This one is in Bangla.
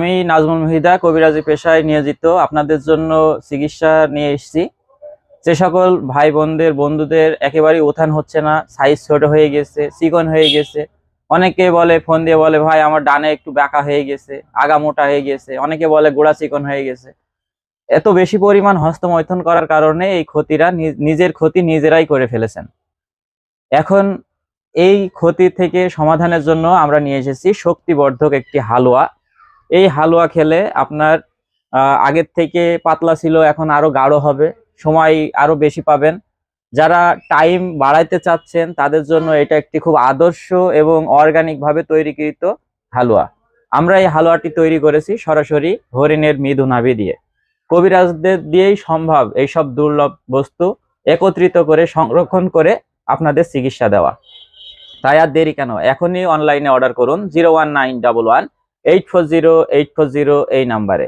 আমি নাজমুল মহিদা, কবিরাজি পেশায় নিয়োজিত। আপনাদের জন্য চিকিৎসা নিয়ে এসেছি। যে সকল ভাই বোনদের বন্ধুদের একেবারেই উত্থান হচ্ছে না। সাইজ ছোট হয়ে গেছে, চিকন হয়ে গেছে। অনেকে বলে, ফোন দিয়ে বলে, ভাই, আমার ডানে একটু বাঁকা হয়ে গেছে, আগা মোটা হয়ে গেছে। অনেকে বলে, গোড়া চিকন হয়ে গেছে। এত বেশি পরিমাণ হস্তমৈথন করার কারণে এই ক্ষতিরা নিজ- নিজের ক্ষতি নিজেরাই করে ফেলেছেন। এখন এই ক্ষতি থেকে সমাধানের জন্য আমরা নিয়ে এসেছি শক্তিবর্ধক একটি হালুয়া। এই হালুয়া খেলে আপনার আগের থেকে পাতলা ছিল, এখন আরও গাঢ় হবে, সময় আরও বেশি পাবেন। যারা টাইম বাড়াইতে চাচ্ছেন, তাদের জন্য এটা একটি খুব আদর্শ এবং অর্গানিক ভাবে তৈরিকৃত হালুয়া। আমরা এই হালুয়াটি তৈরি করেছি সরাসরি হরিণের মৃদু নাভি দিয়ে। কবিরাজদের দিয়েই সম্ভব এইসব দুর্লভ বস্তু একত্রিত করে সংরক্ষণ করে আপনাদের চিকিৎসা দেওয়া। তাই আর দেরি কেন? এখনই অনলাইনে অর্ডার করুন zero one nine double one eight four zero eight four zero এই নাম্বারে।